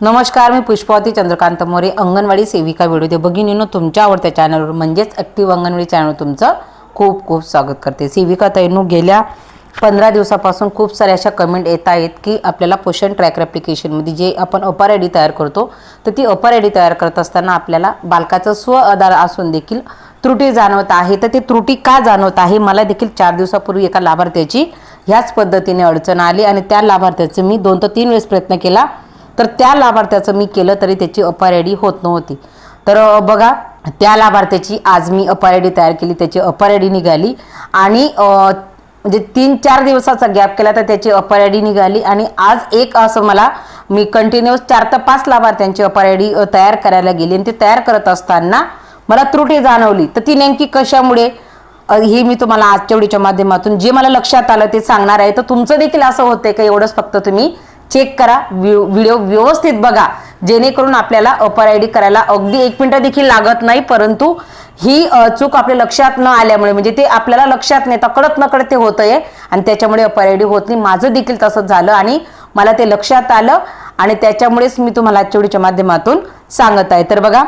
नमस्कार मी पुष्पावती चंद्रकांत मोरे अंगणवाडी सेविका व्हिडिओ भगिनीनं तुमच्या आवडत्या चॅनलवर म्हणजेच ॲक्टिव्ह अंगणवाडी चॅनल तुमचं खूप खूप स्वागत करते. सेविका तैनू गेल्या पंधरा दिवसापासून खूप साऱ्या अशा कमेंट येत आहेत की आपल्याला पोषण ट्रॅकर ॲप्लिकेशनमध्ये जे आपण अपार आय डी तयार करतो तर ती अपार आय डी तयार करत असताना आपल्याला बालकाचं स्व आधार असून देखील त्रुटी जाणवत आहे. तर ती त्रुटी का जाणवत आहे? मला देखील चार दिवसापूर्वी एका लाभार्थ्याची ह्याच पद्धतीने अडचण आली आणि त्या लाभार्थ्याचं मी दोन ते तीन वेळेस प्रयत्न केला. तर त्या लाभार्थ्याचं मी केलं तरी त्याची अपार आय डी होत नव्हती. तर बघा त्या लाभार्थ्याची आज मी अपार आय डी तयार केली त्याची अपार आय डी निघाली आणि म्हणजे तीन चार दिवसाचा गॅप केला तर त्याची अपार आय डी निघाली आणि आज एक असं मला मी कंटिन्युअस चार ते पाच लाभार्थ्यांची अपार आय डी तयार करायला गेली आणि ते तयार करत असताना मला त्रुटी जाणवली. तर ती नेमकी कशामुळे? हे मी तुम्हाला आजच्या व्हिडिओच्या माध्यमातून जे मला लक्षात आलं ते सांगणार आहे. तर तुमचं देखील असं होतंय का? एवढंच फक्त तुम्ही चेक करा व्हिडिओ व्यवस्थित बघा. जेणेकरून आपल्याला अपर आय डी करायला अगदी एक मिनिट देखील लागत नाही परंतु ही चूक आपल्या लक्षात न आल्यामुळे म्हणजे ते आपल्याला लक्षात नाही तर कळत न कळत ते आणि त्याच्यामुळे अपर आय डी होत नाही. माझं देखील तसंच झालं आणि मला ते लक्षात आलं आणि त्याच्यामुळेच मी तुम्हाला आजच्या माध्यमातून सांगत आहे. तर बघा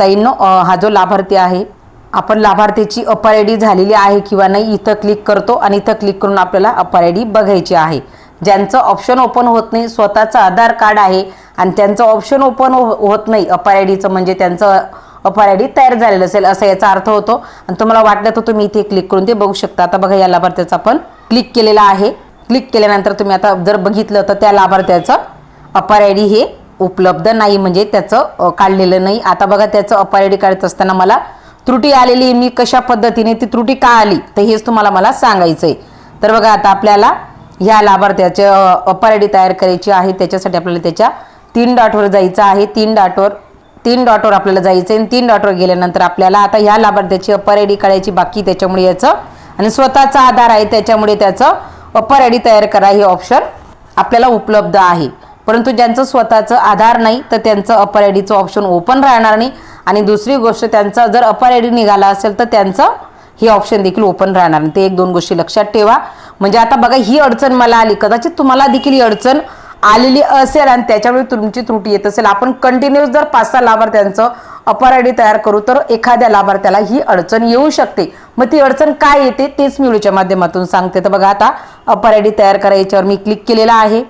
ताईंनो हा जो लाभार्थी आहे आपण लाभार्थीची अपार आय डी झालेली आहे किंवा नाही इथं क्लिक करतो आणि इथं क्लिक करून आपल्याला अपार आय डी बघायची आहे. ज्यांचं ऑप्शन ओपन होत नाही स्वतःचं आधार कार्ड आहे आणि त्यांचं ऑप्शन ओपन हो- होत नाही अपार आय डीचं म्हणजे त्यांचं अपार आय डी तयार झालेलं असेल असा याचा अर्थ होतो. आणि तुम्हाला वाटलं तर तुम्ही इथे क्लिक करून ते बघू शकता. आता बघा या लाभार्थ्याचं आपण क्लिक केलेला आहे. क्लिक केल्यानंतर तुम्ही आता जर बघितलं तर त्या लाभार्थ्याचं अपार आय डी हे उपलब्ध नाही म्हणजे त्याचं काढलेलं नाही. आता बघा त्याचं अपार आय डी काढत असताना मला त्रुटी आलेली आहे. मी कशा पद्धतीने ती त्रुटी का आली? तर हेच तुम्हाला मला सांगायचं आहे तर बघा आता आपल्याला ह्या लाभार्थ्याचे अपर आय डी तयार करायची आहे. त्याच्यासाठी आपल्याला त्याच्या तीन डॉटवर जायचं आहे. तीन डॉटवर तीन डॉटवर आपल्याला जायचं आहे आणि तीन डॉटवर गेल्यानंतर आपल्याला आता ह्या लाभार्थ्याची अपर आय डी काढायची बाकी त्याच्यामुळे याचं आणि स्वतःचा आधार आहे त्याच्यामुळे त्याचं अपर आय डी तयार करा हे ऑप्शन आपल्याला उपलब्ध आहे. परंतु ज्यांचं स्वतःचं आधार नाही तर त्यांचं अपर आय डीचं ऑप्शन ओपन राहणार नाही. आणि दुसरी गोष्ट त्यांचा जर अपर आय डी निघाला असेल तर त्यांचं हे ऑप्शन देखील ओपन राहणार. ते एक दोन गोष्टी लक्षात ठेवा. म्हणजे आता बघा ही अडचण मला आली. कदाचित तुम्हाला देखील ही अडचण आलेली असेल आणि त्याच्यामुळे तुमची त्रुटी येत असेल. आपण कंटिन्युअस जर पाच सहा लाभार्थ्यांचं अपर आय डी तयार करू तर एखाद्या लाभार्थ्याला ही अडचण येऊ शकते. मग ती अडचण काय येते तेच मी व्हिडिओच्या माध्यमातून सांगते. तर बघा आता अपर आय डी तयार करायच्यावर मी क्लिक केलेला आहे.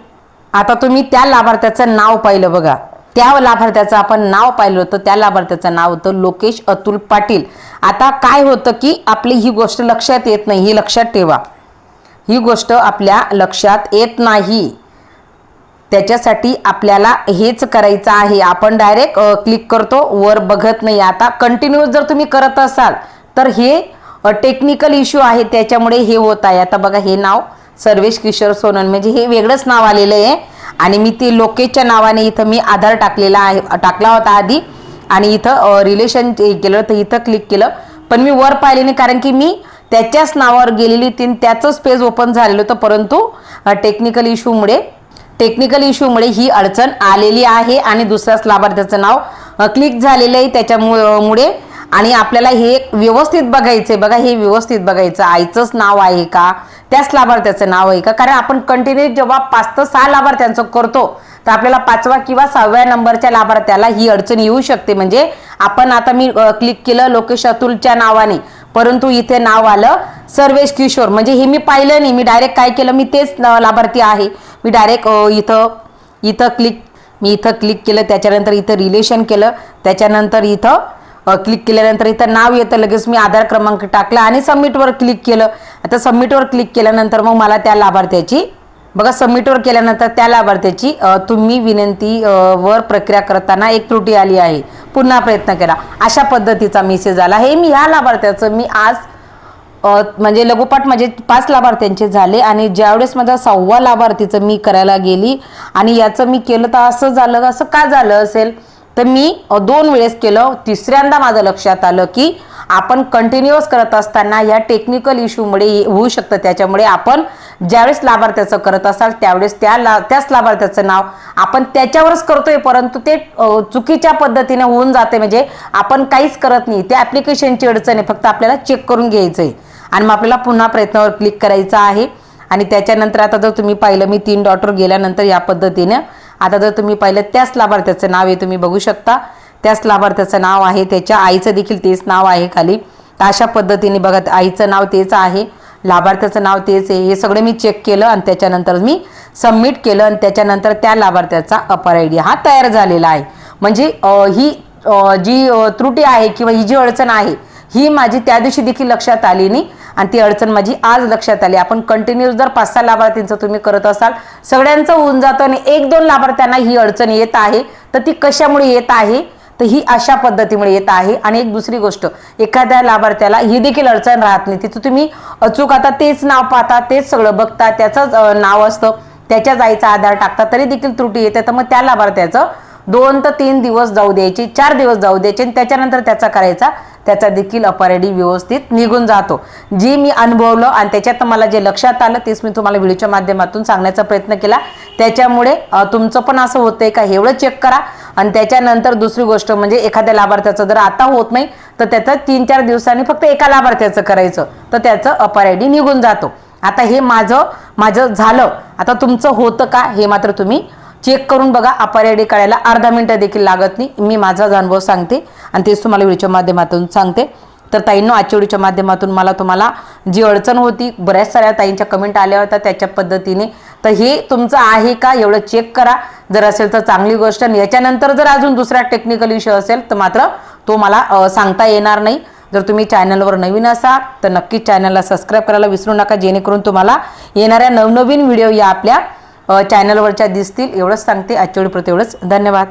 आता तुम्ही त्या लाभार्थ्याचं नाव पाहिलं बघा. त्या लाभार्थ्याचं आपण नाव पाहिलं होतं त्या लाभार्थ्याचं नाव होतं लोकेश अतुल पाटील. आता काय होतं की आपली ही गोष्ट लक्षात येत नाही ही लक्षात ठेवा. ही गोष्ट आपल्या लक्षात येत नाही. त्याच्यासाठी आपल्याला हेच करायचं आहे. आपण डायरेक्ट क्लिक करतो वर बघत नाही. आता कंटिन्युअस जर तुम्ही करत असाल तर हे टेक्निकल इश्यू आहे. त्याच्यामुळे हे होत आहे. आता बघा हे नाव सर्वेश किशोर सोनन म्हणजे हे वेगळंच नाव आलेलं आहे. आणि मी ते लोकेशच्या नावाने इथं मी आधार टाकलेला आहे टाकला होता आधी. आणि इथं रिलेशन केलं तर इथं क्लिक केलं. पण मी वर पाहिले नाही कारण की मी त्याच्याच नावावर गेलेली होती आणि त्याचंच पेज ओपन झालेलं होतं. परंतु टेक्निकल इश्यूमुळे टेक्निकल इश्यूमुळे ही अडचण आलेली आहे आणि दुसऱ्याच लाभार्थ्याचं नाव क्लिक झालेलं आहे. त्याच्यामुळे आणि आपल्याला हे व्यवस्थित बघायचंय. बघा हे व्यवस्थित बघायचं. आईचंच नाव आहे का? त्याच लाभार्थ्याचं नाव आहे का? कारण आपण कंटिन्यू जेव्हा पाच ते सहा लाभार्थ्यांचं करतो तर आपल्याला पाचवा किंवा सहाव्या नंबरच्या लाभार्थ्याला ही अडचण येऊ शकते. म्हणजे आपण आता मी क्लिक केलं लोकेश अतुलच्या नावाने परंतु इथे नाव आलं सर्वेश किशोर. म्हणजे हे मी पाहिलं नाही. मी डायरेक्ट काय केलं? मी तेच लाभार्थी आहे. मी डायरेक्ट इथं इथं क्लिक मी इथं क्लिक केलं. त्याच्यानंतर इथं रिलेशन केलं. त्याच्यानंतर इथं क्लिक केल्यानंतर इथं नाव येतं लगेच मी आधार क्रमांक टाकला आणि सबमिटवर क्लिक केलं. आता सबमिटवर क्लिक केल्यानंतर मग मला त्या लाभार्थ्याची बघा सबमिटवर केल्यानंतर त्या लाभार्थ्याची तुम्ही विनंती वर प्रक्रिया करताना एक त्रुटी आली आहे. पुन्हा प्रयत्न केला अशा पद्धतीचा मेसेज आला. हे मी ह्या लाभार्थ्याचं मी आज म्हणजे लगोपाठ म्हणजे पाच लाभार्थ्यांचे झाले आणि ज्यावेळेस माझा सहावा लाभार्थीचं मी करायला गेली आणि याचं मी केलं तर असं झालं असं का झालं असेल? तर मी दोन वेळेस केलं. तिसऱ्यांदा माझं लक्षात आलं की आपण कंटिन्युअस करत असताना या टेक्निकल इश्यूमुळे होऊ शकतं. त्याच्यामुळे आपण ज्यावेळेस लाभार्थ्याचं करत असाल त्यावेळेस त्या ला त्याच लाभार्थ्याचं नाव आपण त्याच्यावरच करतोय. परंतु ते चुकीच्या पद्धतीने होऊन जाते. म्हणजे आपण काहीच करत नाही. त्या ॲप्लिकेशनची अडचण आहे. फक्त आपल्याला चेक करून घ्यायचं आहे आणि मग आपल्याला पुन्हा प्रयत्नावर क्लिक करायचा आहे. आणि त्याच्यानंतर आता जर तुम्ही पाहिलं मी तीन डॉटर गेल्यानंतर या पद्धतीने आता जर तुम्ही पाहिलं त्याच लाभार्थ्याचं नाव आहे तुम्ही बघू शकता. त्याच लाभार्थ्याचं नाव आहे त्याच्या आईचं देखील तेच नाव आहे खाली. तर अशा पद्धतीने बघा आईचं नाव तेच आहे लाभार्थ्याचं नाव तेच आहे हे सगळं मी चेक केलं आणि त्याच्यानंतर मी सबमिट केलं आणि त्याच्यानंतर त्या लाभार्थ्याचा अपर आय डी हा तयार झालेला आहे. म्हणजे ही जी त्रुटी आहे किंवा ही जी अडचण आहे ही माझी त्या दिवशी देखील लक्षात आली नाही. आणि ती अडचण माझी आज लक्षात आली. आपण कंटिन्यूस जर पाच सहा लाभार्थींचं तुम्ही करत असाल सगळ्यांचं होऊन जातं आणि एक दोन लाभार्थ्यांना ही अडचण येत आहे तर ती कशामुळे येत आहे? तर ही अशा पद्धतीमुळे येत आहे. आणि एक दुसरी गोष्ट एखाद्या लाभार्थ्याला ही देखील अडचण राहत नाही. तिथं तुम्ही अचूक आता तेच नाव पाहता तेच सगळं बघता त्याचंच नाव असतं त्याच्याच आईचा आधार टाकता तरी देखील त्रुटी येते. तर मग त्या लाभार्थ्याचं दोन तर तीन दिवस जाऊ द्यायचे चार दिवस जाऊ द्यायचे आणि त्याच्यानंतर त्याचा करायचा त्याचा देखील अपरेडी व्यवस्थित निघून जातो. जी मी अनुभवलं आणि त्याच्यात मला जे लक्षात आलं तेच मी तुम्हाला व्हिडिओच्या माध्यमातून सांगण्याचा प्रयत्न केला. त्याच्यामुळे तुमचं पण असं होतंय का एवढं चेक करा. आणि त्याच्यानंतर दुसरी गोष्ट म्हणजे एखाद्या लाभार्थ्याचं जर आता होत नाही तर त्याचं तीन चार दिवसांनी फक्त एका लाभार्थ्याचं करायचं तर त्याचं अपरेडी निघून जातो. आता हे माझं माझं झालं. आता तुमचं होतं का हे मात्र तुम्ही चेक करून बघा अपार आय डी काढायला अर्धा मिनिटं देखील लागत नाही. मी माझाच अनुभव सांगते आणि तेच तुम्हाला व्हिडिओच्या माध्यमातून सांगते. तर ताईंनो आजच्या व्हिडिओच्या माध्यमातून मला तुम्हाला जी अडचण होती बऱ्याच साऱ्या ताईंच्या कमेंट आल्या होत्या त्याच्या पद्धतीने. तर हे तुमचं आहे का? एवढं चेक करा. जर असेल तर चांगली गोष्ट आणि याच्यानंतर जर अजून दुसरा टेक्निकल इश्यू असेल तर मात्र तो मला सांगता येणार नाही. जर तुम्ही चॅनलवर नवीन असाल तर नक्कीच चॅनलला सबस्क्राईब करायला विसरू नका. जेणेकरून तुम्हाला येणाऱ्या नवनवीन व्हिडिओ या आपल्या चॅनलवरच्या दिसतील एवढंच सांगते आजच्या व्हिडिओ एवढंच. धन्यवाद.